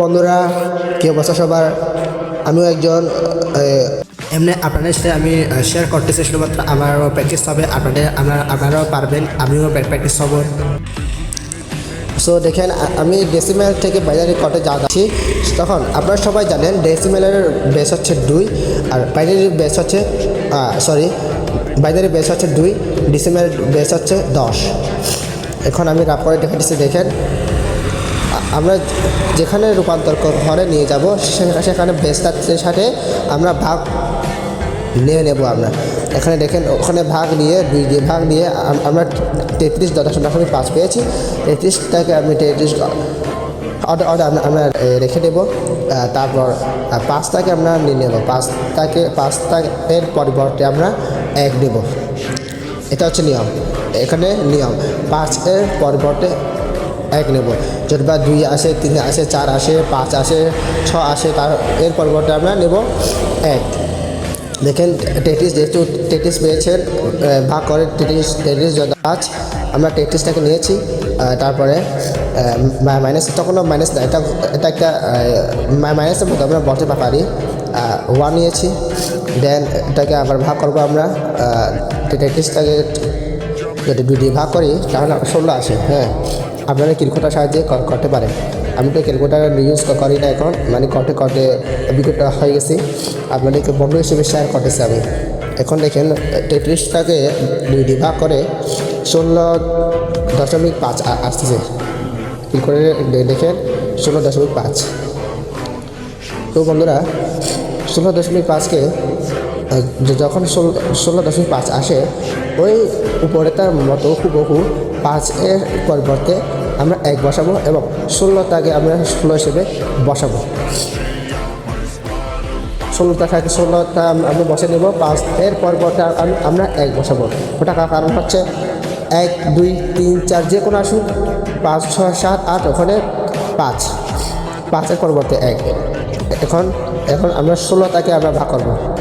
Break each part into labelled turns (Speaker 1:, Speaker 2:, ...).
Speaker 1: বন্ধুরা, কি অবস্থা সবার? আমিও একজন এমনি আপনাদের সাথে আমি শেয়ার করতেছি শুধুমাত্র আমারও প্র্যাকটিস হবে, আপনাদের আপনারা আপনারাও পারবেন, আমিও প্র্যাকটিস হব। সো দেখেন আমি ডেসিমেল থেকে বাইনারি কটে যাচ্ছি। তখন আপনারা সবাই জানেন ডেসিমেলের বেস হচ্ছে দুই, আর বাইনারি বেস হচ্ছে সরি বাইনারি বেস হচ্ছে দুই ডিসিমেল বেস হচ্ছে দশ। এখন আমি রাপ করে দেখাচ্ছি দেখেন। আমরা যেখানে রূপান্তর ঘরে নিয়ে যাব, সেখানে বেসটার সাথে আমরা ভাগ নিয়ে নেব আমরা। এখানে দেখেন, ওখানে ভাগ নিয়ে, দুই দিয়ে ভাগ নিয়ে আমরা তেত্রিশ দশমিক দশমিক পাঁচ পেয়েছি। তেত্রিশটাকে আমি তেত্রিশ অর্ডার অর্ডার আমরা রেখে দেবো। তারপর পাঁচটাকে আমরা নিয়ে নেব। পাঁচটাকে পাঁচটা এর পরিবর্তে আমরা এক নেব। এটা হচ্ছে নিয়ম। এখানে নিয়ম। পাঁচ এর পরিবর্তে এক নেব। বা দুই আসে তিন আসে চার আসে পাঁচ আসে ছ আসে তার এর পরিবর্তে আমরা নেব এক। দেখেন টেটিস যেহেতু টেটিস পেয়েছেন আহ, ভাগ করে টেটিস টেটিস পাঁচ আমরা টেটিসটাকে নিয়েছি তারপরে মাইনাস তখনও মাইনাস না এটা এটা একটা মাইনাসের মধ্যে আমরা বলতে পারি ওয়ান নিয়েছি দেন এটাকে আবার ভাগ করব আমরা টেটিসটাকে যদি দুই দিয়ে ভাগ করি তাহলে ষোলো আসে হ্যাঁ। আপনারা ক্যালকুলেটার সাহায্যে করতে পারেন আমি তো ক্যালকুলেটার ইউজ করি না এখন মানে কটে কটে অভিজ্ঞতা হয়ে গেছি। আপনাদেরকে বন্ধু হিসেবে শেয়ার করতেছি আমি। এখন দেখেন, তেত্রিশটাকে দুই দিয়ে করে ষোলো দশমিক পাঁচ আসতেছে। ক্যালকুলেটার দেখেন, ষোলো দশমিক পাঁচ। তো বন্ধুরা, ষোলো দশমিক পাঁচকে যখন ষোলো ষোলো দশমিক পাঁচ আসে, ওই উপরেটার মতো হুবহু পাঁচ এর পরিবর্তে আমরা এক বসাবো এবং ষোলোটাকে আমরা ষোলো হিসেবে বসাবো। ষোলোটা থাকে ষোলোটা আম- বসে নেব। পাঁচ, এর আম- আমরা এক বসাবো। ওটা কারণ হচ্ছে? এক, দুই, তিন, চার, যে কোনো আসুক। পাঁচ, ছয়, সাত, আট, ওখানে পাঁচ। পাঁচের পরিবর্তে এক। এখন এখন আমরা ষোলোটাকে আমরা ভাগ করব।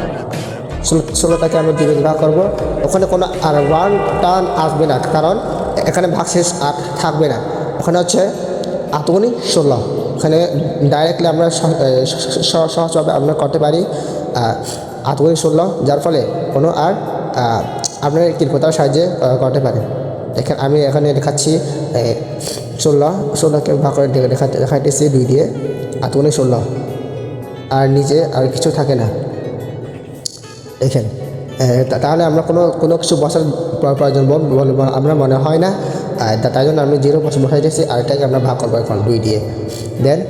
Speaker 1: ষোলো ষোলোটাকে আমরা দুই ভাগ করব। ওখানে কোনো আর ওয়ান টার্ন আসবে না, কারণ এখানে ভাগ শেষ আর থাকবে না। ওখানে হচ্ছে আতগুনি ষোলো। ওখানে ডাইরেক্টলি আমরা সহজভাবে আমরা করতে পারি আতগুনি ষোলো, যার ফলে কোনো আর আপনার ক্রিকেটার সাহায্যে করতে পারেন দেখেন আমি এখানে দেখাচ্ছি ষোলো, ষোলোকে ভাগ করে দেখা- দেখাতে দেখাইতেছি দুই দিয়ে আতগুনি ষোলো। আর নিজে আর কিছু থাকে না। দেখেন তাহলে আমরা কোনো কোনো কিছু বসার প্রয়োজন আমরা মনে হয় না। তা- তাই জন্য আমি জিরো বছর বসাই দিয়েছি, আর এটাকে আমরা ভাগ করব এখন দুই দিয়ে। দেন